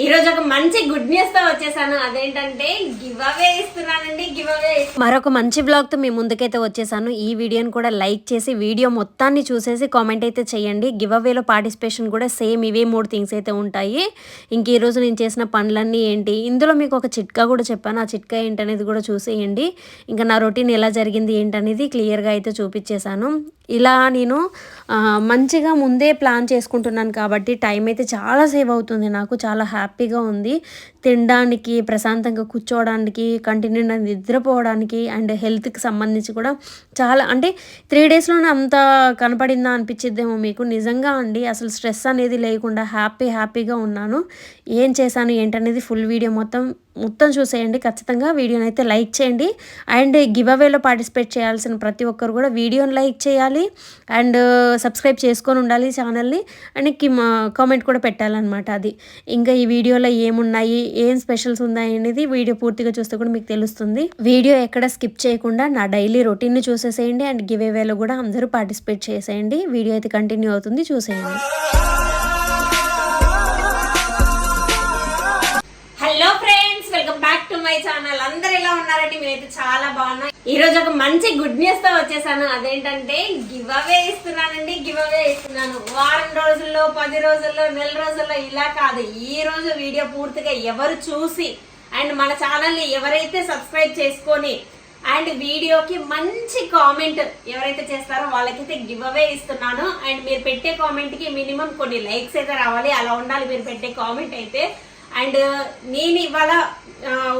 ఈ రోజు ఒక మంచి గుడ్ న్యూస్తో వచ్చేసాను. అదేంటంటే గివ్ అవే ఇస్తున్నానండి గివ్ అవే మరొక మంచి బ్లాగ్తో మీ ముందుకైతే వచ్చేసాను. ఈ వీడియోని కూడా లైక్ చేసి వీడియో మొత్తాన్ని చూసేసి కామెంట్ అయితే చేయండి. గివ్ అవేలో పార్టిసిపేషన్ కూడా సేమ్ ఇవే మూడు థింగ్స్ అయితే ఉంటాయి. ఇంక ఈరోజు నేను చేసిన పనులన్నీ ఏంటి? ఇందులో మీకు ఒక చిట్కా కూడా చెప్పాను. ఆ చిట్కా ఏంటనేది కూడా చూసేయండి. ఇంకా నా రొటీన్ ఎలా జరిగింది ఏంటనేది క్లియర్గా అయితే చూపించేశాను. ఇలా నేను మంచిగా ముందే ప్లాన్ చేసుకుంటున్నాను కాబట్టి టైం అయితే చాలా సేవ్ అవుతుంది నాకు చాలా హ్యాపీగా ఉంది. తినడానికి ప్రశాంతంగా కూర్చోవడానికి కంటిన్యూ నిద్రపోవడానికి అండ్ హెల్త్కి సంబంధించి కూడా చాలా అంటే త్రీ డేస్లోనే అంత కనపడిందా అనిపించిద్దేమో మీకు? నిజంగా అండి అసలు స్ట్రెస్ అనేది లేకుండా హ్యాపీ హ్యాపీగా ఉన్నాను. ఏం చేశాను ఏంటనేది ఫుల్ వీడియో మొత్తం మొత్తం చూసేయండి. ఖచ్చితంగా వీడియోని అయితే లైక్ చేయండి. అండ్ గివ్ అవేలో పార్టిసిపేట్ చేయాల్సిన ప్రతి ఒక్కరు కూడా వీడియోని లైక్ చేయాలి. అండ్ సబ్స్క్రైబ్ చేసుకొని ఉండాలి ఛానల్ని. అండ్ కామెంట్ కూడా పెట్టాలన్నమాట అది. ఇంకా ఈ వీడియోలో ఏమున్నాయి ఏం స్పెషల్స్ ఉన్నాయి అనేది వీడియో పూర్తిగా చూస్తే కూడా మీకు తెలుస్తుంది. వీడియో ఎక్కడ స్కిప్ చేయకుండా నా డైలీ రొటీన్ని చూసేసేయండి. అండ్ గివ్ అవేలో కూడా అందరూ పార్టిసిపేట్ చేసేయండి. వీడియో అయితే కంటిన్యూ అవుతుంది. చూసేయండి. Hello welcome back to my channel అందరు ఎలా ఉన్నారండి? మేమైతే చాలా బాగున్నా ఈ రోజు ఒక మంచి గుడ్ న్యూస్తో వచ్చేసాను. అదేంటంటే గివ్ అవే ఇస్తున్నానండి. గివ్ అవే ఇస్తున్నాను. వారం రోజుల్లో పది రోజుల్లో నెల రోజుల్లో ఇలా కాదు. ఈ రోజు వీడియో పూర్తిగా ఎవరు చూసి అండ్ మన ఛానల్ని ఎవరైతే సబ్స్క్రైబ్ చేసుకొని అండ్ వీడియోకి మంచి కామెంట్ ఎవరైతే చేస్తారో వాళ్ళకైతే గివ్ అవే ఇస్తున్నాను. అండ్ మీరు పెట్టే కామెంట్కి మినిమం కొన్ని లైక్స్ అయితే రావాలి. అలా ఉండాలి. మీరు పెట్టే కామెంట్ అయితే అండ్ నేను ఇవాళ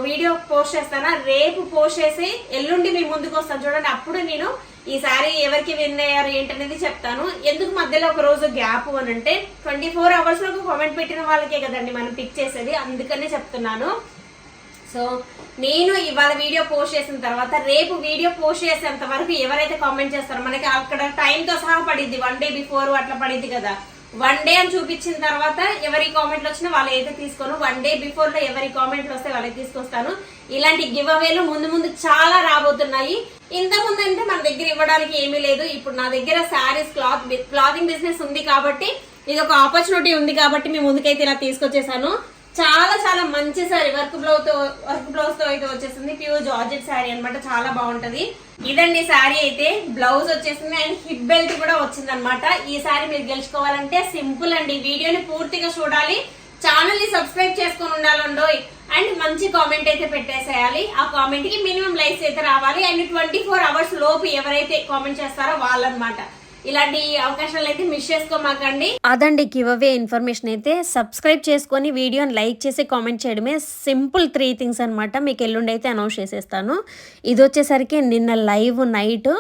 వీడియో పోస్ట్ చేస్తానా? రేపు పోస్ట్ చేసి ఎల్లుండి మీ ముందుకు వస్తాను. చూడండి అప్పుడు నేను ఈ శారీ ఎవరికి విన్ అయ్యారు ఏంటనేది చెప్తాను. ఎందుకు మధ్యలో ఒక రోజు గ్యాప్ అని అంటే ట్వంటీ ఫోర్ అవర్స్లో కామెంట్ పెట్టిన వాళ్ళకే కదండి మనం పిక్ చేసేది. అందుకనే చెప్తున్నాను. సో నేను ఇవాళ వీడియో పోస్ట్ చేసిన తర్వాత రేపు వీడియో పోస్ట్ చేసేంత వరకు ఎవరైతే కామెంట్ చేస్తారో మనకి అక్కడ టైంతో సహా పడిద్ది. వన్ డే బిఫోర్ అట్లా పడిద్ది కదా. వన్ డే అని చూపించిన తర్వాత ఎవరి కామెంట్లు వచ్చినా వాళ్ళు అయితే తీసుకోను వన్ డే బిఫోర్లో ఎవరి కామెంట్లు వస్తే వాళ్ళకి తీసుకొస్తాను. ఇలాంటి గివ్ అవేలు ముందు ముందు చాలా రాబోతున్నాయి. ఇంత ముందు అంటే మన దగ్గర ఇవ్వడానికి ఏమీ లేదు. ఇప్పుడు నా దగ్గర శారీస్ క్లాత్ క్లాతింగ్ బిజినెస్ ఉంది కాబట్టి ఇది ఒక ఆపర్చునిటీ ఉంది కాబట్టి మీ ముందుకైతే ఇలా తీసుకొచ్చేసాను. చాలా చాలా మంచి సారీ వర్క్ బ్లౌజ్తో వర్క్ బ్లౌజ్తో అయితే వచ్చేసింది. ప్యూర్ జార్జెట్ శారీ అన్నమాట. చాలా బాగుంటది. ఇదండి శారీ అయితే. బ్లౌజ్ వచ్చేసింది అండ్ హిప్ బెల్ట్ కూడా వచ్చింది అనమాట ఈ శారీ మీరు గెలుచుకోవాలంటే సింపుల్ అండి. వీడియోని పూర్తిగా చూడాలి. ఛానల్ని సబ్స్క్రైబ్ చేసుకొని ఉండాలండోయ్. అండ్ మంచి కామెంట్ అయితే పెట్టేసేయాలి. ఆ కామెంట్కి మినిమం లైక్స్ అయితే రావాలి. అండ్ ట్వంటీ ఫోర్ అవర్స్ లోపు ఎవరైతే కామెంట్ చేస్తారో వాళ్ళనమాట ఇలాంటి అవకాశాలు అయితే మిస్ చేసుకోమాకండి. అదండి గివ్ అవే ఇన్ఫర్మేషన్ అయితే సబ్స్క్రైబ్ చేసుకొని వీడియోని లైక్ చేసి కామెంట్ చేయడమే సింపుల్ త్రీ థింగ్స్ అనమాట మీకు ఎల్లుండి అయితే అనౌన్స్ చేసేస్తాను. ఇది వచ్చేసరికి నిన్న లైవ్ నైట్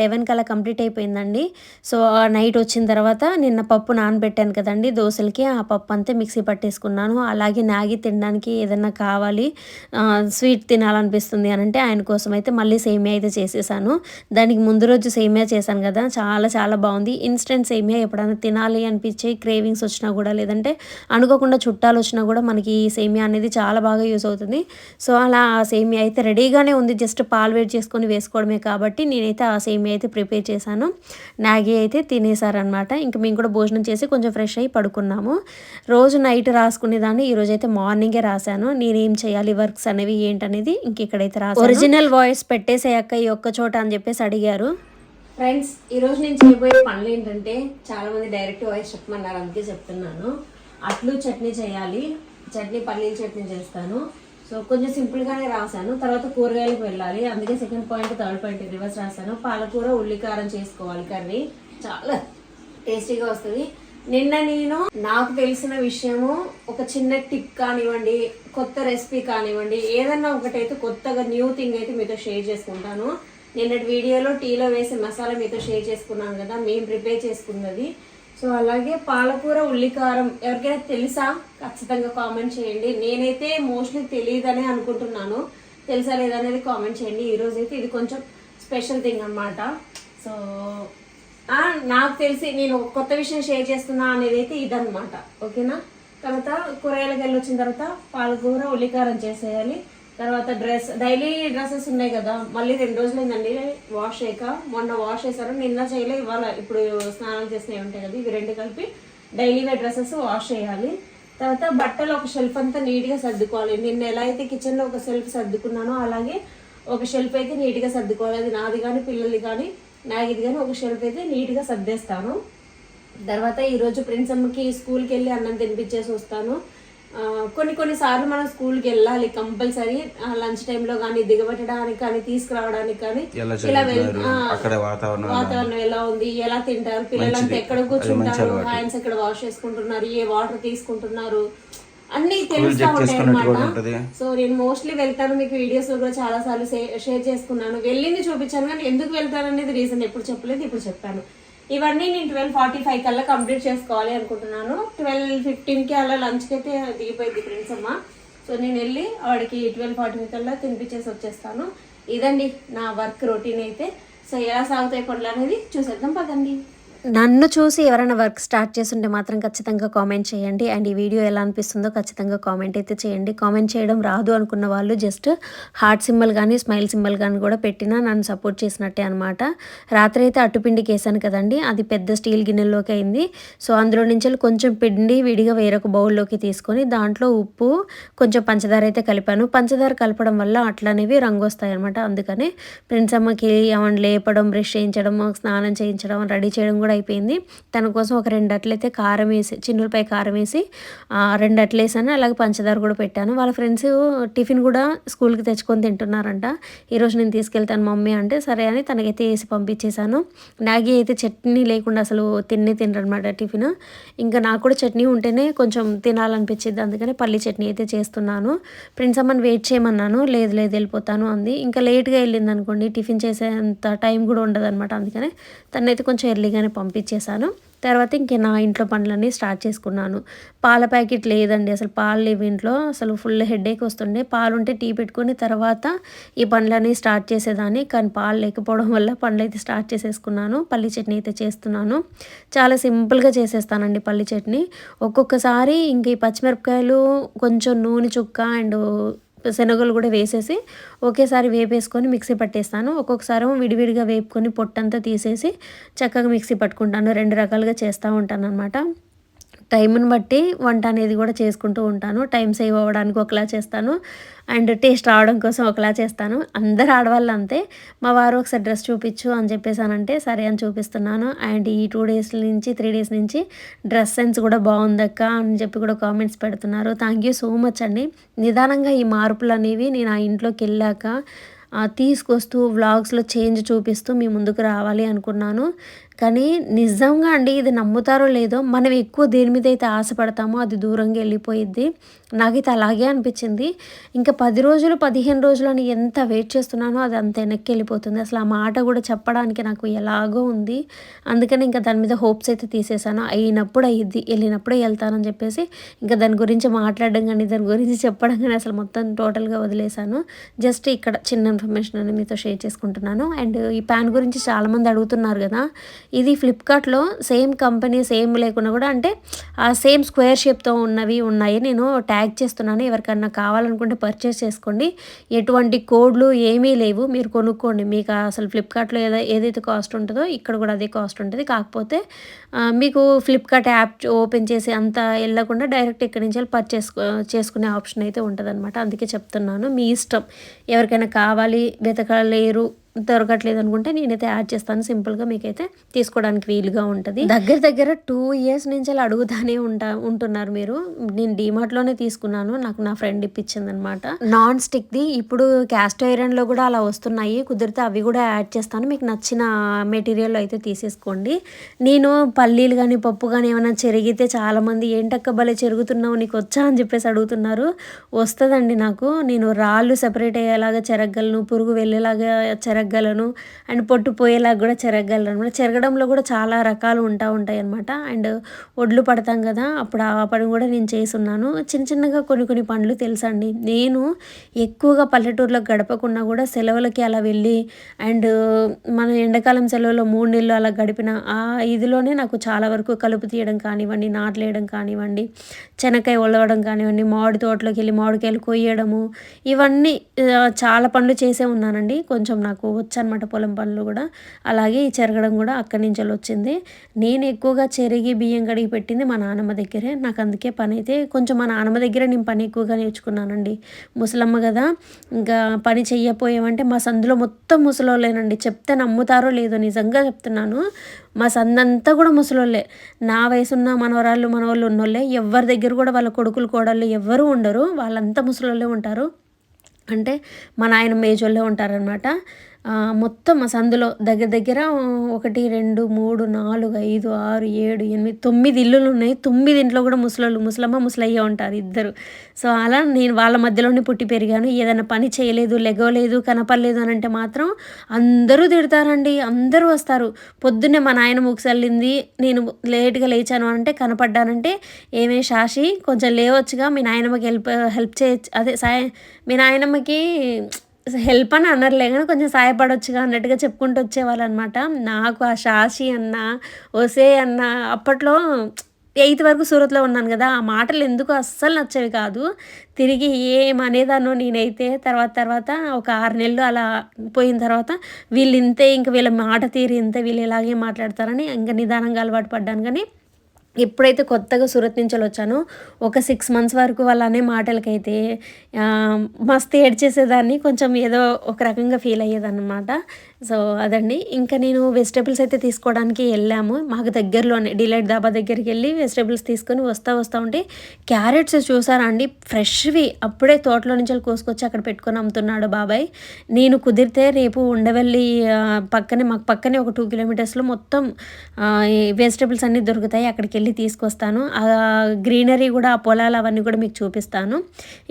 లెవెన్ కల్లా కంప్లీట్ అయిపోయిందండి. సో నైట్ వచ్చిన తర్వాత నిన్న పప్పు నానబెట్టాను కదండి దోశలకి. ఆ పప్పు అంతా మిక్సీ పట్టేసుకున్నాను. అలాగే నాగి తినడానికి ఏదైనా కావాలి స్వీట్ తినాలనిపిస్తుంది అని అంటే ఆయన కోసం అయితే మళ్ళీ సేమియా అయితే చేసేసాను. దానికి ముందు రోజు సేమియా చేశాను కదా చాలా చాలా బాగుంది. ఇన్స్టెంట్ సేమియా ఎప్పుడైనా తినాలి అనిపించే క్రేవింగ్స్ వచ్చినా కూడా లేదంటే అనుకోకుండా చుట్టాలు వచ్చినా కూడా మనకి ఈ సేమియా అనేది చాలా బాగా యూస్ అవుతుంది. సో అలా ఆ సేమియా అయితే రెడీగానే ఉంది. జస్ట్ పాలు వేడి చేసుకొని వేసుకోవడమే కాబట్టి నేనైతే ఆ సేమియా అయితే ప్రిపేర్ చేశాను. మ్యాగీ అయితే తినేసారనమాట ఇంకా మేము కూడా భోజనం చేసి కొంచెం ఫ్రెష్ అయ్యి పడుకున్నాము. రోజు నైట్ రాసుకునేదాన్ని ఈ అయితే మార్నింగే రాశాను. నేనేం చేయాలి? వర్క్స్ అనేవి ఏంటనేది ఇంక ఇక్కడైతే రాశాను. ఒరిజినల్ వాయిస్ పెట్టేసేయక్క ఈ ఒక్క చోట అని చెప్పేసి అడిగారు. ఫ్రెండ్స్ ఈరోజు నేను చేయబోయే పనులు ఏంటంటే చాలామంది డైరెక్ట్ వాయిస్ చెప్పమన్నారు అందుకే చెప్తున్నాను. అట్లు చట్నీ చేయాలి చట్నీ పల్లీల చట్నీ చేస్తాను. సో కొంచెం సింపుల్గానే రాశాను. తర్వాత కూరగాయలకు వెళ్ళాలి. అందుకే second point third point reverse రాశాను. పాలకూర ఉల్లికారం చేసుకోవాలి కర్రీ. చాలా టేస్టీగా వస్తుంది. నిన్న నేను నాకు తెలిసిన విషయము ఒక చిన్న టిప్ కానివ్వండి కొత్త రెసిపీ కానివ్వండి ఏదన్నా ఒకటైతే కొత్తగా న్యూ థింగ్ అయితే మీతో షేర్ చేసుకుంటాను. నిన్నటి వీడియోలో టీలో వేసే మసాలా మీతో షేర్ చేసుకున్నాను కదా మేము ప్రిపేర్ చేసుకున్నది. సో అలాగే పాలకూర ఉల్లికారం ఎవరికైనా తెలుసా? ఖచ్చితంగా కామెంట్ చేయండి. నేనైతే మోస్ట్లీ తెలియదనే అనుకుంటున్నాను. తెలుసా లేదనేది కామెంట్ చేయండి. ఈరోజు అయితే ఇది కొంచెం స్పెషల్ థింగ్ అన్నమాట. సో నాకు తెలిసి నేను కొత్త విషయం షేర్ చేస్తున్నా అనేది అయితే ఇదనమాట ఓకేనా? తర్వాత కూరగాయలకు వెళ్ళి వచ్చిన తర్వాత పాలకూర ఉల్లికారం చేసేయాలి. తర్వాత డ్రెస్ డైలీ డ్రెస్సెస్ ఉన్నాయి కదా. మళ్ళీ రెండు రోజులు ఏంటండి వాష్ చేయక మొన్న వాష్ చేశారు నిన్న చేయలే ఇవాళ ఇప్పుడు స్నానం చేసినవి ఉంటాయి కదా ఇవి రెండు కలిపి డైలీ వేర్ డ్రెస్సెస్ వాష్ చేయాలి. తర్వాత బట్టలు ఒక షెల్ఫ్ అంతా నీట్గా సర్దుకోవాలి. నిన్న ఎలా అయితే కిచెన్లో ఒక షెల్ఫ్ సర్దుకున్నానో అలాగే ఒక షెల్ఫ్ అయితే నీట్గా సర్దుకోవాలి. అది నాది కానీ పిల్లలది కానీ నాగిది కానీ ఒక షెల్ఫ్ అయితే నీట్గా సర్దేస్తాను. తర్వాత ఈరోజు ప్రిన్స్ అమ్మకి స్కూల్కి వెళ్ళి అన్నం తినిపించేసి వస్తాను. కొన్ని కొన్ని సార్లు మనం స్కూల్కి వెళ్ళాలి కంపల్సరీ. లంచ్ టైంలో కానీ దిగబెట్టడానికి కానీ తీసుకురావడానికి కానీ ఇలా అక్కడ వాతావరణం ఎలా ఉంది? ఎలా తింటారు? పిల్లలంతా ఎక్కడ కూర్చుంటారు? హ్యాండ్స్ ఎక్కడ వాష్ చేసుకుంటున్నారు? ఏ వాటర్ తీసుకుంటున్నారు? అన్ని తెలుస్తా ఉంటాయి అనమాట. సో నేను మోస్ట్లీ వెళ్తాను. మీకు వీడియోస్లో కూడా చాలా సార్లు షేర్ చేసుకున్నాను. వెళ్ళింది చూపించాను కానీ ఎందుకు వెళ్తాను అనేది రీజన్ ఎప్పుడు చెప్పలేదు ఇప్పుడు చెప్పాను. ఇవన్నీ నేను ట్వెల్వ్ ఫార్టీ ఫైవ్ కల్లా కంప్లీట్ చేసుకోవాలి అనుకుంటున్నాను. ట్వెల్వ్ ఫిఫ్టీన్కి అలా లంచ్కి అయితే దిగిపోయింది ఫ్రెండ్స్ అమ్మ. సో నేను వెళ్ళి వాడికి ట్వెల్వ్ ఫార్టీ ఫైవ్ కల్లా తినిపించేసి వచ్చేస్తాను. ఇదండి నా వర్క్ రొటీన్ అయితే. సో ఎలా సాగుతాయి పనులు అనేది చూసేద్దాం పదండి. నన్ను చూసి ఎవరైనా వర్క్ స్టార్ట్ చేస్తుంటే మాత్రం ఖచ్చితంగా కామెంట్ చేయండి. అండ్ ఈ వీడియో ఎలా అనిపిస్తుందో ఖచ్చితంగా కామెంట్ అయితే చేయండి. కామెంట్ చేయడం రాదు అనుకున్న వాళ్ళు జస్ట్ హార్ట్ సింబల్ కానీ స్మైల్ సింబల్ కానీ కూడా పెట్టినా నన్ను సపోర్ట్ చేసినట్టే అనమాట రాత్రి అయితే అట్టుపిండికి వేసాను కదండి. అది పెద్ద స్టీల్ గిన్నెలోకి అయింది. సో అందులో నుంచి కొంచెం పిండి విడిగా వేరొక బౌల్లోకి తీసుకొని దాంట్లో ఉప్పు కొంచెం పంచదార అయితే కలిపాను. పంచదార కలపడం వల్ల అట్లనేవి రంగు వస్తాయి అనమాట అందుకని ఫ్రెండ్స్ అమ్మకి ఏమన్నా లేపడం బ్రష్ చేయించడం స్నానం చేయించడం రెడీ చేయడం కూడా అయిపోయింది. తన కోసం ఒక రెండు అట్లయితే కారం వేసి చిన్నులపై కారం వేసి ఆ, రెండు అట్లు వేసాను. అలాగే పంచదార కూడా పెట్టాను. వాళ్ళ ఫ్రెండ్స్ టిఫిన్ కూడా స్కూల్కి తెచ్చుకొని తింటున్నారంట. ఈరోజు నేను తీసుకెళ్తాను మమ్మీ అంటే సరే అని తనకైతే వేసి పంపించేశాను. మ్యాగీ అయితే చట్నీ లేకుండా అసలు తిన్నే తినరనమాట టిఫిన్. ఇంకా నాకు కూడా చట్నీ ఉంటేనే కొంచెం తినాలనిపించింది అందుకని పల్లి చట్నీ అయితే చేస్తున్నాను. ఫ్రెండ్స్ అమ్మని వెయిట్ చేయమన్నాను. లేదు లేదు వెళ్ళిపోతాను అంది. ఇంకా లేట్గా వెళ్ళింది అనుకోండి టిఫిన్ చేసేంత టైం కూడా ఉండదు అనమాట అందుకనే తనైతే కొంచెం ఎర్లీగానే పంపించేశాను. తర్వాత ఇంక నా ఇంట్లో పనులన్నీ స్టార్ట్ చేసుకున్నాను. పాల ప్యాకెట్ లేదండి. అసలు పాలు లేవు ఇంట్లో. అసలు ఫుల్ హెడేక్ వస్తుండే. పాలు ఉంటే టీ పెట్టుకుని తర్వాత ఈ పనులన్నీ స్టార్ట్ చేసేదాన్ని. కానీ పాలు లేకపోవడం వల్ల పనులు అయితే స్టార్ట్ చేసేసుకున్నాను. పల్లి చట్నీ అయితే చేస్తున్నాను. చాలా సింపుల్గా చేసేస్తానండి పల్లి చట్నీ. ఒక్కొక్కసారి ఇంక ఈ పచ్చిమిరపకాయలు కొంచెం నూనె చుక్క అండ్ శనగలు కూడా వేసేసి ఒకేసారి వేపేసుకొని మిక్సీ పట్టేస్తాను. ఒక్కొక్కసారి విడివిడిగా వేపుకొని పొట్టంతా తీసేసి చక్కగా మిక్సీ పట్టుకుంటాను. రెండు రకాలుగా చేస్తూ ఉంటాను అనమాట టైంని బట్టి వంట అనేది కూడా చేసుకుంటూ ఉంటాను. టైం సేవ్ అవ్వడానికి ఒకలా చేస్తాను. అండ్ టేస్ట్ రావడం కోసం ఒకలా చేస్తాను. అందరు ఆడవాళ్ళు అంతే. మా వారు ఒకసారి డ్రెస్ చూపించు అని చెప్పేసానంటే సరే అని చూపిస్తున్నాను. అండ్ ఈ టూ డేస్ నుంచి త్రీ డేస్ నుంచి డ్రెస్ సెన్స్ కూడా బాగుందక్క అని చెప్పి కూడా కామెంట్స్ పెడుతున్నారు. థ్యాంక్ యూ సో మచ్ అండి. నిదానంగా ఈ మార్పులు అనేవి నేను ఆ ఇంట్లోకి వెళ్ళాక తీసుకొస్తూ వ్లాగ్స్లో చేంజ్ చూపిస్తూ మీ ముందుకు రావాలి అనుకున్నాను. కానీ నిజంగా అండి ఇది నమ్ముతారో లేదో మనం ఎక్కువ దేని మీద అయితే ఆశపడతామో అది దూరంగా వెళ్ళిపోయిద్ది. నాకైతే అలాగే అనిపించింది. ఇంకా పది రోజులు పదిహేను రోజులు అని ఎంత వెయిట్ చేస్తున్నానో అది అంత వెనక్కి వెళ్ళిపోతుంది. అసలు ఆ మాట కూడా చెప్పడానికి నాకు ఎలాగో ఉంది. అందుకని ఇంకా దాని మీద హోప్స్ అయితే తీసేసాను. అయినప్పుడు అయ్యిద్ది వెళ్ళినప్పుడే వెళ్తానని చెప్పేసి ఇంకా దాని గురించి మాట్లాడడం కానీ దాని గురించి చెప్పడం కానీ అసలు మొత్తం టోటల్గా వదిలేశాను జస్ట్ ఇక్కడ చిన్న ఇన్ఫర్మేషన్ అని మీతో షేర్ చేసుకుంటున్నాను. అండ్ ఈ ప్యాన్ గురించి చాలామంది అడుగుతున్నారు కదా ఇది ఫ్లిప్కార్ట్లో సేమ్ కంపెనీ సేమ్ లేకుండా కూడా అంటే ఆ సేమ్ స్క్వేర్ షేప్తో ఉన్నవి ఉన్నాయి. నేను ట్యాగ్ చేస్తున్నాను. ఎవరికన్నా కావాలనుకుంటే పర్చేస్ చేసుకోండి. ఎటువంటి కోడ్లు ఏమీ లేవు. మీరు కొనుక్కోండి. మీకు అసలు ఫ్లిప్కార్ట్లో ఏదో ఏదైతే కాస్ట్ ఉంటుందో ఇక్కడ కూడా అదే కాస్ట్ ఉంటుంది. కాకపోతే మీకు ఫ్లిప్కార్ట్ యాప్ ఓపెన్ చేసి అంత వెళ్ళకుండా డైరెక్ట్ ఇక్కడి నుంచి వెళ్ళి పర్చేస్ చేసుకునే ఆప్షన్ అయితే ఉంటుంది అందుకే చెప్తున్నాను. మీ ఇష్టం. ఎవరికైనా కావాలి వెతకలేరు దొరకట్లేదు అనుకుంటే నేనైతే యాడ్ చేస్తాను. సింపుల్గా మీకైతే తీసుకోవడానికి వీలుగా ఉంటుంది. దగ్గర దగ్గర టూ ఇయర్స్ నుంచి అలా అడుగుతానే ఉంటా ఉంటున్నారు మీరు. నేను డిమార్ట్లోనే తీసుకున్నాను. నాకు నా ఫ్రెండ్ ఇప్పించింది అనమాట నాన్ స్టిక్ది ఇప్పుడు క్యాస్ట్ ఐరన్లో కూడా అలా వస్తున్నాయి. కుదిరితే అవి కూడా యాడ్ చేస్తాను. మీకు నచ్చిన మెటీరియల్ అయితే తీసేసుకోండి. నేను పల్లీలు కానీ పప్పు కానీ ఏమైనా చెరిగితే చాలామంది ఏంటక్క భలే చెరుగుతున్నావు నీకు వచ్చా? అని చెప్పేసి అడుగుతున్నారు. వస్తుందండి నాకు. నేను రాళ్ళు సెపరేట్ అయ్యేలాగా చెరగలను పురుగు వెళ్ళేలాగా చెరగ చెరగలను అండ్ పొట్టు పోయేలాగా కూడా చెరగలను అనమాట. చెరగడంలో కూడా చాలా రకాలు ఉంటా ఉంటాయి అనమాట. అండ్ ఒడ్లు పడతాం కదా అప్పుడు ఆ పని కూడా నేను చేస్తున్నాను. చిన్న చిన్నగా కొన్ని కొన్ని పనులు తెలుసండి నేను ఎక్కువగా పల్లెటూరులో గడపకుండా కూడా సెలవులకి అలా వెళ్ళి అండ్ మన ఎండాకాలం సెలవులో మూడు నెలలు అలా గడిపిన ఆ ఇదిలోనే నాకు చాలా వరకు కలుపు తీయడం కానివ్వండి నాట్లు వేయడం కానివ్వండి చెనక్కాయ ఒలవడం కానివ్వండి మామిడి తోటలోకి వెళ్ళి మామిడికాయలు కొయ్యడము ఇవన్నీ చాలా పనులు చేసే ఉన్నానండి. కొంచెం నాకు వచ్చు అనమాట పొలం పనులు కూడా. అలాగే ఈ చెరగడం కూడా అక్కడి నుంచి వచ్చింది. నేను ఎక్కువగా చెరిగి బియ్యం కడిగి పెట్టింది మా నాన్నమ్మ దగ్గరే. నాకు అందుకే పని అయితే కొంచెం మా నాన్నమ్మ దగ్గర నేను పని ఎక్కువగా నేర్చుకున్నానండి. ముసలమ్మ కదా ఇంకా పని చెయ్యపోయామంటే మా సందులో మొత్తం ముసలోళ్ళేనండి. చెప్తే నమ్ముతారో లేదో నిజంగా చెప్తున్నాను. మా సందంతా కూడా ముసలోళ్ళే. నా వయసున్న మనవరాళ్ళు మనవాళ్ళు ఉన్నోళ్ళే. ఎవరి దగ్గర కూడా వాళ్ళ కొడుకులు కోడళ్ళు ఎవ్వరూ ఉండరు. వాళ్ళంతా ముసలోళ్ళే ఉంటారు. అంటే మా నాయన మేజోళ్ళే ఉంటారనమాట మొత్తం మా సందులో దగ్గర దగ్గర ఒకటి రెండు మూడు నాలుగు ఐదు ఆరు ఏడు ఎనిమిది తొమ్మిది ఇల్లులు ఉన్నాయి. తొమ్మిది ఇంట్లో కూడా ముసలోళ్ళు ముసలమ్మ ముసలయ్య ఉంటారు ఇద్దరు. సో అలా నేను వాళ్ళ మధ్యలోనే పుట్టి పెరిగాను. ఏదైనా పని చేయలేదు లెగవలేదు కనపడలేదు అని అంటే మాత్రం అందరూ తిడతారండి. అందరూ వస్తారు. పొద్దున్నే మా నాయన ముగిసల్లింది నేను లేట్గా లేచాను అంటే కనపడ్డానంటే ఏమే శాషి కొంచెం లేవచ్చుగా మీ నాయనమ్మకి హెల్ప్ హెల్ప్ చేయొచ్చు అదే సాయ మీ నాయనమ్మకి హెల్ప్ అని అనర్లే కానీ కొంచెం సాయపడొచ్చుగా అన్నట్టుగా చెప్పుకుంటూ వచ్చేవాళ్ళు అనమాట నాకు ఆ షాషి అన్న ఒసే అన్న అప్పట్లో ఎయిత్ వరకు సూరత్లో ఉన్నాను కదా ఆ మాటలు ఎందుకు అస్సలు నచ్చేవి కాదు. తిరిగి ఏమనేదానో నేనైతే తర్వాత తర్వాత ఒక ఆరు నెలలు అలా పోయిన తర్వాత వీళ్ళు ఇంతే ఇంక వీళ్ళ మాట తీరి ఇంతే వీళ్ళు ఇలాగే మాట్లాడతారని ఇంకా నిదానంగా అలవాటు పడ్డాను. కానీ ఎప్పుడైతే కొత్తగా సూరత్ నుంచి వచ్చానో. ఒక సిక్స్ మంత్స్ వరకు వాళ్ళ అనే మాటలకైతే మస్తు ఏడ్చేసేదాన్ని. కొంచెం ఏదో ఒక రకంగా ఫీల్ అయ్యేదన్నమాట. సో అదండి. ఇంకా నేను వెజిటేబుల్స్ అయితే తీసుకోవడానికి వెళ్ళాము. మాకు దగ్గరలోనే డిలైట్ దాబా దగ్గరికి వెళ్ళి వెజిటేబుల్స్ తీసుకొని వస్తూ వస్తూ ఉంటే క్యారెట్స్ చూసారా అండి? ఫ్రెష్వి. అప్పుడే తోటలో నుంచి కోసుకొచ్చి అక్కడ పెట్టుకొని అమ్ముతున్నాడు బాబాయ్. నేను కుదిరితే రేపు ఉండవల్లి పక్కనే మాకు పక్కనే ఒక టూ కిలోమీటర్స్లో మొత్తం వెజిటేబుల్స్ అన్నీ దొరుకుతాయి. అక్కడికి వెళ్ళి తీసుకొస్తాను. ఆ గ్రీనరీ కూడా ఆ పొలాలు అవన్నీ కూడా మీకు చూపిస్తాను.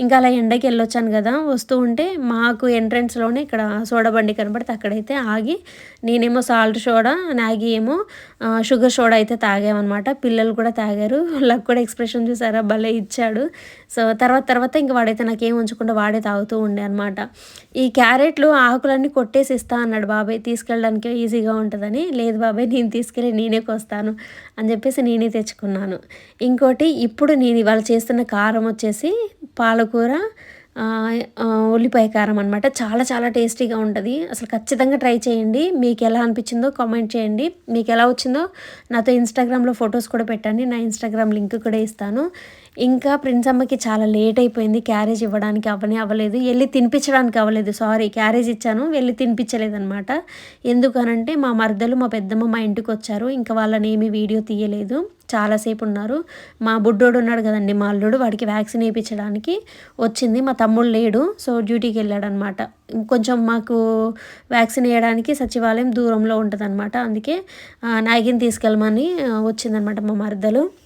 ఇంకా అలా ఎండకి వెళ్ళొచ్చాను కదా. వస్తూ ఉంటే మాకు ఎంట్రన్స్లోనే ఇక్కడ సోడబండి కనబడితే అక్కడైతే ఆగి నేనేమో సాల్ట్ సోడా నాగి ఏమో షుగర్ సోడా అయితే తాగామన్నమాట. పిల్లలు కూడా తాగారు. వాళ్ళకి కూడా ఎక్స్ప్రెషన్ చూసారా? భలే ఇచ్చాడు. సో తర్వాత తర్వాత ఇంక వాడైతే నాకేం ఉంచకుండా వాడే తాగుతూ ఉండే అనమాట ఈ క్యారెట్లు ఆకులన్నీ కొట్టేసి ఇస్తా అన్నాడు బాబాయ్. తీసుకెళ్ళడానికి ఈజీగా ఉంటుందని. లేదు బాబాయ్ నేను తీసుకెళ్ళి నేనే కోస్తాను అని చెప్పేసి నేనే తెచ్చుకున్నాను. ఇంకోటి ఇప్పుడు నేను ఇవాళ చేస్తున్న కారం వచ్చేసి పాలకూర ఉల్లిపాయ కారం అనమాట చాలా చాలా టేస్టీగా ఉంటుంది. అసలు ఖచ్చితంగా ట్రై చేయండి. మీకు ఎలా అనిపించిందో కామెంట్ చేయండి. మీకు ఎలా వచ్చిందో నాతో ఇన్స్టాగ్రామ్లో ఫొటోస్ కూడా పెట్టండి. నా ఇన్స్టాగ్రామ్ లింక్ కూడా ఇస్తాను. ఇంకా ప్రిన్స్ అమ్మకి చాలా లేట్ అయిపోయింది. క్యారేజ్ ఇవ్వడానికి అవ్వనే అవ్వలేదు. వెళ్ళి తినిపించడానికి అవ్వలేదు. సారీ క్యారేజ్ ఇచ్చాను. వెళ్ళి తినిపించలేదు అనమాట ఎందుకనంటే మా మరదలు మా పెద్దమ్మ మా ఇంటికి వచ్చారు. ఇంకా వాళ్ళని ఏమీ వీడియో తీయలేదు. చాలాసేపు ఉన్నారు. మా బుడ్డోడు ఉన్నాడు కదండి మా అల్లుడు. వాడికి వ్యాక్సిన్ వేయించడానికి వచ్చింది. మా తమ్ముడు లేడు. సో డ్యూటీకి వెళ్ళాడు అనమాట కొంచెం మాకు వ్యాక్సిన్ వేయడానికి సచివాలయం దూరంలో ఉంటుంది అనమాట అందుకే నాగిని తీసుకెళ్ళమని వచ్చిందనమాట మా మరదలు.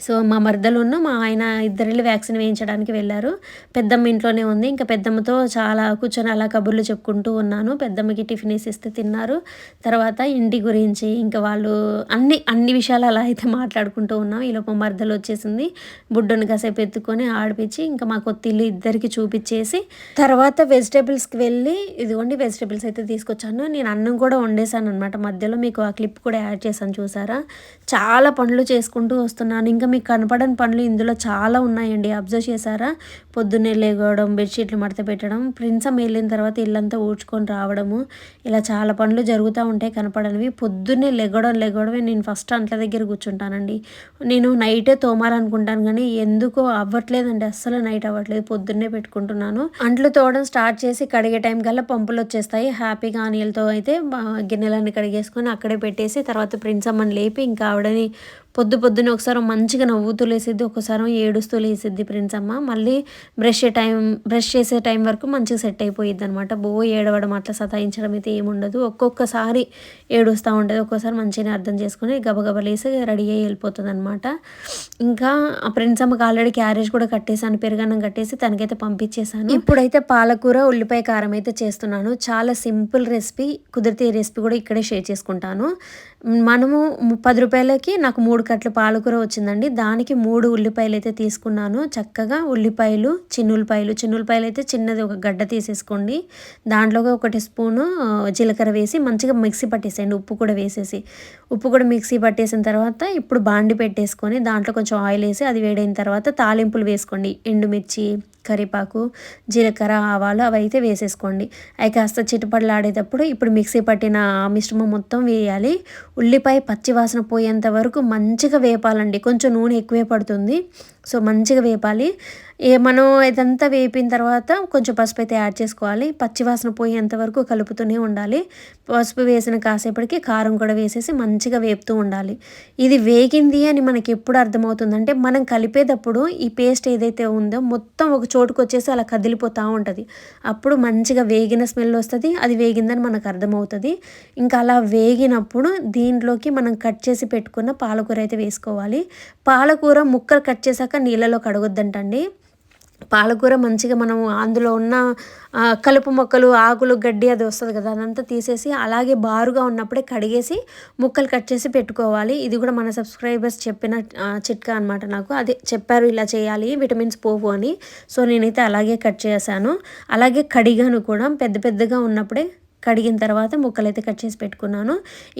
సో మా మరదలున్న మా ఆయన ఇద్దరిల్లు వ్యాక్సిన్ వేయించడానికి వెళ్ళారు. పెద్దమ్మ ఇంట్లోనే ఉంది. ఇంకా పెద్దమ్మతో చాలా కూర్చొని అలా కబుర్లు చెప్పుకుంటూ ఉన్నాను. పెద్దమ్మకి టిఫిన్ వేసిస్తే తిన్నారు. తర్వాత ఇంటి గురించి ఇంకా వాళ్ళు అన్ని అన్ని విషయాలు అలా అయితే మాట్లాడుకుంటూ ఉన్నాం. ఈలోపు మరదలు వచ్చేసింది. బుడ్డను కాసేపు ఎత్తుకొని ఆడిపించి ఇంకా మా కొత్త ఇల్లు ఇద్దరికి చూపించేసి తర్వాత వెజిటేబుల్స్కి వెళ్ళి ఇదిగోండి వెజిటేబుల్స్ అయితే తీసుకొచ్చాను. నేను అన్నం కూడా వండేసాను అనమాట మధ్యలో మీకు ఆ క్లిప్ కూడా యాడ్ చేశాను చూసారా? చాలా పనులు చేసుకుంటూ వస్తున్నాను. ఇంకా మీకు కనపడని పనులు ఇందులో చాలా ఉన్నాయండి. అబ్జర్వ్ చేశారా? పొద్దున్నే లేగవడం బెడ్షీట్లు మడత పెట్టడం ప్రిన్సం వెళ్ళిన తర్వాత ఇల్లంతా ఊడ్చుకొని రావడము ఇలా చాలా పనులు జరుగుతూ ఉంటాయి కనపడనివి. పొద్దున్నే లెగడం లెగడమే నేను ఫస్ట్ అంట్ల దగ్గర కూర్చుంటానండి. నేను నైటే తోమాలనుకుంటాను కానీ ఎందుకో అవ్వట్లేదండి. అస్సలు నైట్ అవ్వట్లేదు. పొద్దున్నే పెట్టుకుంటున్నాను. అంట్లు తోవడం స్టార్ట్ చేసి కడిగే టైం కల్లా పంపులు వచ్చేస్తాయి. హ్యాపీగా ఆనియలతో అయితే గిన్నెలన్నీ కడిగేసుకొని అక్కడే పెట్టేసి తర్వాత ప్రిన్సమ్మని లేపి ఇంకా ఆవిడని పొద్దు పొద్దున ఒకసారి మంచిగా నవ్వుతూ లేసిద్ది ఒకసారి ఏడుస్తూ లేసిద్ది ప్రిన్స్ అమ్మ. మళ్ళీ బ్రష్ టైం బ్రష్ చేసే టైం వరకు మంచిగా సెట్ అయిపోయిద్ది అనమాట బో ఏడవడం అట్లా సతాయించడం అయితే ఏముండదు. ఒక్కొక్కసారి ఏడుస్తూ ఉంటుంది ఒక్కోసారి మంచిగానే అర్థం చేసుకుని గబగబ లేసి రెడీ అయ్యి వెళ్ళిపోతుంది అనమాట ఇంకా ఆ ప్రిన్స్ అమ్మకి ఆల్రెడీ క్యారేజ్ కూడా కట్టేసాను పెరుగన్నం కట్టేసి తనకైతే పంపించేశాను. ఇప్పుడైతే పాలకూర ఉల్లిపాయ కారం అయితే చేస్తున్నాను. చాలా సింపుల్ రెసిపీ కుదిరితే ఈ రెసిపీ కూడా ఇక్కడే షేర్ చేసుకుంటాను. మనము పది రూపాయలకి నాకు మూడు కట్లు పాలకూర వచ్చిందండి. దానికి మూడు ఉల్లిపాయలు అయితే తీసుకున్నాను. చక్కగా ఉల్లిపాయలు చిన్నులపాయలు చిన్నులపాయలు అయితే చిన్నది ఒక గడ్డ తీసేసుకోండి. దాంట్లోగా ఒకటి స్పూను జీలకర్ర వేసి మంచిగా మిక్సీ పట్టేసేయండి. ఉప్పు కూడా వేసేసి. ఉప్పు కూడా మిక్సీ పట్టేసిన తర్వాత ఇప్పుడు బాండి పెట్టేసుకొని దాంట్లో కొంచెం ఆయిల్ వేసి అది వేడైన తర్వాత తాలింపులు వేసుకోండి. ఎండుమిర్చి కరివేపాకు జీలకర్ర ఆవాలు అవి అయితే వేసేసుకోండి. అవి కాస్త చిటపడలాడేటప్పుడు ఇప్పుడు మిక్సీ పట్టిన ఆ మిశ్రమం మొత్తం వేయాలి. ఉల్లిపాయ పచ్చి వాసన పోయేంత వరకు మంచిగా వేపాలండి. కొంచెం నూనె ఎక్కువే పడుతుంది. సో మంచిగా వేపాలి. ఏ మనం ఇదంతా వేపిన తర్వాత కొంచెం పసుపు అయితే యాడ్ చేసుకోవాలి. పచ్చివాసన పోయేంత వరకు కలుపుతూనే ఉండాలి. పసుపు వేసిన కాసేపటికి కారం కూడా వేసేసి మంచిగా వేపుతూ ఉండాలి. ఇది వేగింది అని మనకి ఎప్పుడు అర్థమవుతుందంటే మనం కలిపేటప్పుడు ఈ పేస్ట్ ఏదైతే ఉందో మొత్తం ఒక చోటుకు వచ్చేసి అలా కదిలిపోతూ ఉంటుంది. అప్పుడు మంచిగా వేగిన స్మెల్ వస్తుంది. అది వేగిందని మనకు అర్థమవుతుంది. ఇంకా అలా వేగినప్పుడు దీంట్లోకి మనం కట్ చేసి పెట్టుకున్న పాలకూర అయితే వేసుకోవాలి. పాలకూర ముక్కలు కట్ చేశాక నీళ్ళలో కడగొద్దంటండి. పాలకూర మంచిగా మనం అందులో ఉన్న కలుపు మొక్కలు ఆకులు గడ్డి అది వస్తుంది కదా అదంతా తీసేసి అలాగే బారుగా ఉన్నప్పుడే కడిగేసి ముక్కలు కట్ చేసి పెట్టుకోవాలి. ఇది కూడా మన సబ్స్క్రైబర్స్ చెప్పిన చిట్కా అనమాట నాకు. అదే చెప్పారు ఇలా చేయాలి విటమిన్స్ పోవు అని. సో నేనైతే అలాగే కట్ చేశాను. అలాగే కడిగాను కూడా పెద్ద పెద్దగా ఉన్నప్పుడే కడిగిన తర్వాత ముక్కలైతే కట్ చేసి పెట్టుకున్నాను.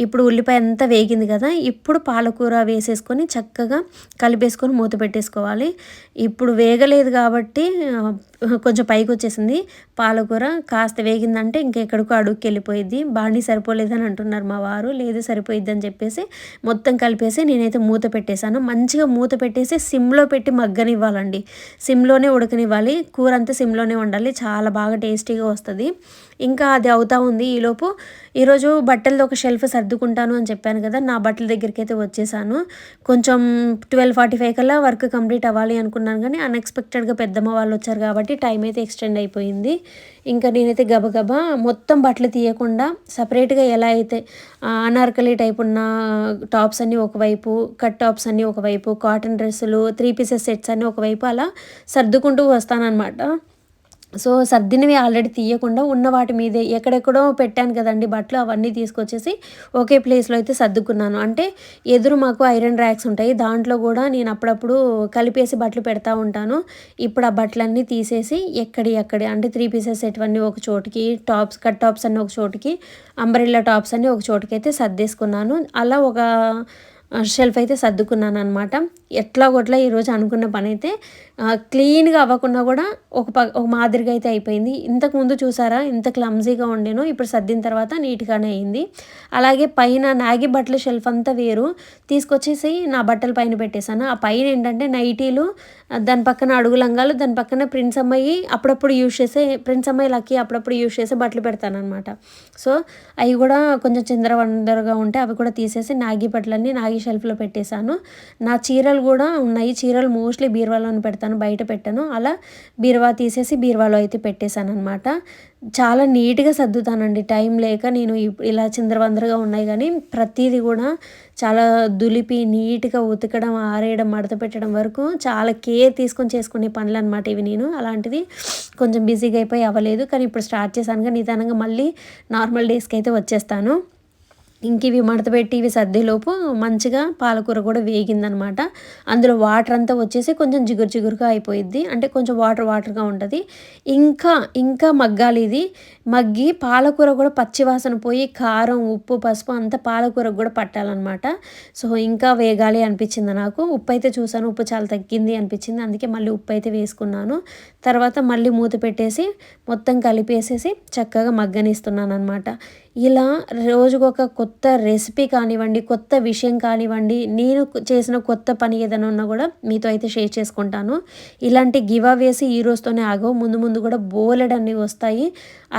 ఇప్పుడు ఉల్లిపాయ అంతా వేగింది కదా ఇప్పుడు పాలకూర వేసేసుకొని చక్కగా కలిపేసుకొని మూత పెట్టేసుకోవాలి. ఇప్పుడు వేగలేదు కాబట్టి కొంచెం పైకి వచ్చేసింది పాలకూర కాస్త వేగిందంటే ఇంకెక్కడికో అడుగుకి వెళ్ళిపోయిద్ది. బాండి సరిపోలేదని అంటున్నారు మా వారు. లేదు సరిపోయిద్ది అని చెప్పేసి మొత్తం కలిపేసి నేనైతే మూత పెట్టేశాను. మంచిగా మూత పెట్టేసి సిమ్లో పెట్టి మగ్గనివ్వాలండి. సిమ్లోనే ఉడకనివ్వాలి. కూర అంతా సిమ్లోనే ఉండాలి చాలా బాగా టేస్టీగా వస్తుంది. ఇంకా అది అవుతా ఉంది ఈలోపు ఈరోజు బట్టలది ఒక షెల్ఫ్ సర్దుకుంటాను అని చెప్పాను కదా నా బట్టల దగ్గరికి అయితే వచ్చేసాను. కొంచెం ట్వెల్వ్ ఫార్టీ ఫైవ్ కల్లా వర్క్ కంప్లీట్ అవ్వాలి అనుకున్నాను కానీ అన్ఎక్స్పెక్టెడ్గా పెద్దమ్మ వాళ్ళు వచ్చారు కాబట్టి టైం అయితే ఎక్స్టెండ్ అయిపోయింది. ఇంకా నేనైతే గబగబా మొత్తం బట్టలు తీయకుండా సపరేట్గా ఎలా అయితే అనార్కలి టైప్ ఉన్న టాప్స్ అన్నీ ఒకవైపు కట్ టాప్స్ అన్నీ ఒకవైపు కాటన్ డ్రెస్సులు త్రీ పీసెస్ సెట్స్ అన్నీ ఒకవైపు అలా సర్దుకుంటూ వస్తానన్నమాట. సో సర్దినవి ఆల్రెడీ తీయకుండా ఉన్న వాటి మీదే ఎక్కడెక్కడో పెట్టాను కదండి బట్టలు అవన్నీ తీసుకొచ్చేసి ఒకే ప్లేస్లో అయితే సర్దుకున్నాను. అంటే ఎదురు మాకు ఐరన్ ర్యాక్స్ ఉంటాయి. దాంట్లో కూడా నేను అప్పుడప్పుడు కలిపేసి బట్టలు పెడతా ఉంటాను. ఇప్పుడు ఆ బట్టలన్నీ తీసేసి ఎక్కడి ఎక్కడి అంటే త్రీ పీసెస్ సెట్ ఒక చోటికి టాప్స్ కట్ టాప్స్ అన్నీ ఒక చోటికి అంబ్రెల్లా టాప్స్ అన్నీ ఒక చోటికి అయితే సర్దేసుకున్నాను. అలా ఒక షెల్ఫ్ అయితే సర్దుకున్నాను అనమాట ఎట్లా కొట్లా ఈరోజు అనుకున్న పని అయితే క్లీన్గా అవ్వకుండా కూడా ఒక ప ఒక మాదిరిగా అయితే అయిపోయింది. ఇంతకు ముందు చూసారా ఇంత క్లమ్జీగా ఉండేనో ఇప్పుడు సర్దిన తర్వాత నీట్గానే అయింది. అలాగే పైన నాగి బట్టల షెల్ఫ్ అంతా వేరు. తీసుకొచ్చేసి నా బట్టల పైన పెట్టేశాను. ఆ పైన ఏంటంటే నైటీలు దాని పక్కన అడుగు లంగాలు దాని పక్కన ప్రిన్స్ అమ్మాయి అప్పుడప్పుడు యూజ్ చేసే ప్రిన్స్ అమ్మాయి లక్కీ అప్పుడప్పుడు యూజ్ చేసే బట్టలు పెడతానమాట సో అవి కూడా కొంచెం చిందర వందరగా ఉంటే అవి కూడా తీసేసి నాగి బట్టలన్నీ నాగి షెల్ఫ్లో పెట్టేశాను. నా చీరలు కూడా ఉన్నాయి. చీరలు మోస్ట్లీ బీరువాలోనే పెడతాను. బయట పెట్టాను. అలా బీరువా తీసేసి బీరువాలో అయితే పెట్టేశాను అనమాట చాలా నీట్గా సర్దుతానండి. టైం లేక నేను ఇప్- ఇలా చిందరవందరగా ఉన్నాయి కానీ ప్రతిదీ కూడా చాలా దులిపి నీట్గా ఉతకడం ఆరేయడం మడత పెట్టడం వరకు చాలా కేర్ తీసుకొని చేసుకునే పనులు అనమాట ఇవి నేను. అలాంటిది కొంచెం బిజీగా అయిపోయి అవ్వలేదు. కానీ ఇప్పుడు స్టార్ట్ చేశాను. కానీ నిదానంగా మళ్ళీ నార్మల్ డేస్కి అయితే వచ్చేస్తాను. ఇంక ఇవి మడతపెట్టి ఇవి సర్దేలోపు మంచిగా పాలకూర కూడా వేగిందనమాట. అందులో వాటర్ అంతా వచ్చేసి కొంచెం జిగురు జిగురుగా అయిపోయిద్ది. అంటే కొంచెం వాటర్ వాటర్గా ఉంటుంది. ఇంకా ఇంకా మగ్గాలి ఇది. మగ్గి పాలకూర కూడా పచ్చివాసన పోయి కారం ఉప్పు పసుపు అంతా పాలకూరకు కూడా పట్టాలన్నమాట సో ఇంకా వేగాలి అనిపించింది నాకు. ఉప్పు అయితే చూసాను ఉప్పు చాలా తగ్గింది అనిపించింది. అందుకే మళ్ళీ ఉప్పు అయితే వేసుకున్నాను. తర్వాత మళ్ళీ మూత పెట్టేసి మొత్తం కలిపేసేసి చక్కగా మగ్గనిస్తున్నాను అనమాట ఇలా రోజుకొక కొత్త కొత్త రెసిపీ కానివ్వండి కొత్త విషయం కానివ్వండి నేను చేసిన కొత్త పని ఏదైనా ఉన్నా కూడా మీతో అయితే షేర్ చేసుకుంటాను. ఇలాంటి గివ్ అవేసి ఈ రోజుతోనే ఆగవు. ముందు ముందు కూడా బోలెడన్ని వస్తాయి.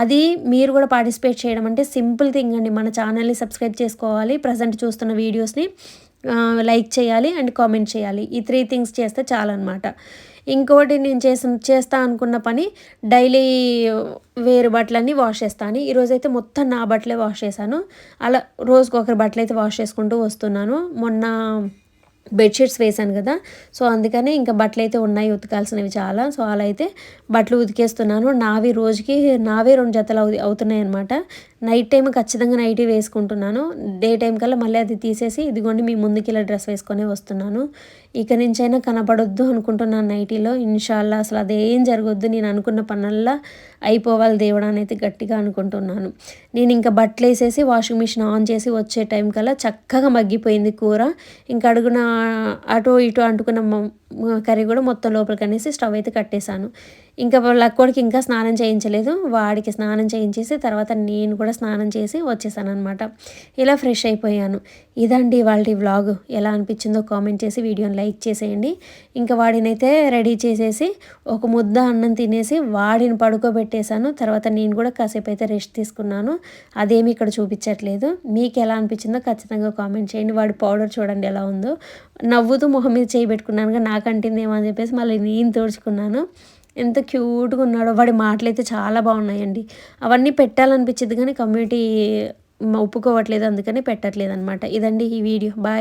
అది మీరు కూడా పార్టిసిపేట్ చేయడం అంటే సింపుల్ థింగ్ అండి. మన ఛానల్ని సబ్స్క్రైబ్ చేసుకోవాలి ప్రజెంట్ చూస్తున్న వీడియోస్ని లైక్ చేయాలి అండ్ కామెంట్ చేయాలి. ఈ త్రీ థింగ్స్ చేస్తే చాలన్నమాట ఇంకోటి నేను చేసి చేస్తా అనుకున్న పని డైలీ వేరు బట్టలన్నీ వాష్ చేస్తాను. ఈరోజైతే అయితే మొత్తం నా బట్టలే వాష్ చేశాను. అలా రోజుకు ఒకరి బట్టలు అయితే వాష్ చేసుకుంటూ వస్తున్నాను. మొన్న బెడ్షీట్స్ వేశాను కదా. సో అందుకనే ఇంకా బట్టలు అయితే ఉన్నాయి ఉతకాల్సినవి చాలా. సో అలా అయితే బట్టలు ఉతికేస్తున్నాను. నావి రోజుకి నావే రెండు జతలు అవు అవుతున్నాయి అనమాట నైట్ టైం ఖచ్చితంగా నైటీ వేసుకుంటున్నాను. డే టైం కల్లా మళ్ళీ అది తీసేసి ఇదిగోండి మీ ముందుకి ఇలా డ్రెస్ వేసుకొని వస్తున్నాను. ఇక నుంచైనా కనపడొద్దు అనుకుంటున్నాను నైటీలో. ఇన్షాల్లా అసలు అదేం జరగొద్దు. నేను అనుకున్న పనుల్లో అయిపోవాలి దేవుడా అనేది అయితే గట్టిగా అనుకుంటున్నాను. నేను ఇంకా బట్టలు వేసేసి వాషింగ్ మిషన్ ఆన్ చేసి వచ్చే టైం కల్లా చక్కగా మగ్గిపోయింది కూర. ఇంకా అడుగున అటు ఇటు అంటుకున్న కర్రీ కూడా మొత్తం లోపలికి అనేసి స్టవ్ అయితే కట్టేశాను. ఇంకా లక్కోడికి ఇంకా స్నానం చేయించలేదు వాడికి స్నానం చేయించేసి తర్వాత నేను కూడా స్నానం చేసి వచ్చేసాను అనమాట ఇలా ఫ్రెష్ అయిపోయాను. ఇదండి వాళ్ళ వ్లాగ్ ఎలా అనిపించిందో కామెంట్ చేసి వీడియోని లైక్ చేసేయండి. ఇంకా వాడినైతే రెడీ చేసేసి ఒక ముద్ద అన్నం తినేసి వాడిని పడుకోబెట్టేశాను. తర్వాత నేను కూడా కాసేపు అయితే రెస్ట్ తీసుకున్నాను. అదేమి ఇక్కడ చూపించట్లేదు. మీకు ఎలా అనిపించిందో ఖచ్చితంగా కామెంట్ చేయండి. వాడి పౌడర్ చూడండి ఎలా ఉందో. నవ్వుతూ మొహం మీద చేయబెట్టుకున్నాను నాకు అంటిందేమో అని చెప్పేసి మళ్ళీ నేను తుడుచుకున్నాను. ఎంత క్యూట్గా ఉన్నాడో వాడి మాటలు అయితే చాలా బాగున్నాయండి. అవన్నీ పెట్టాలనిపించింది కానీ కమ్యూనిటీ ఒప్పుకోవట్లేదు అందుకని పెట్టట్లేదు అనమాట ఇదండి ఈ వీడియో. బాయ్.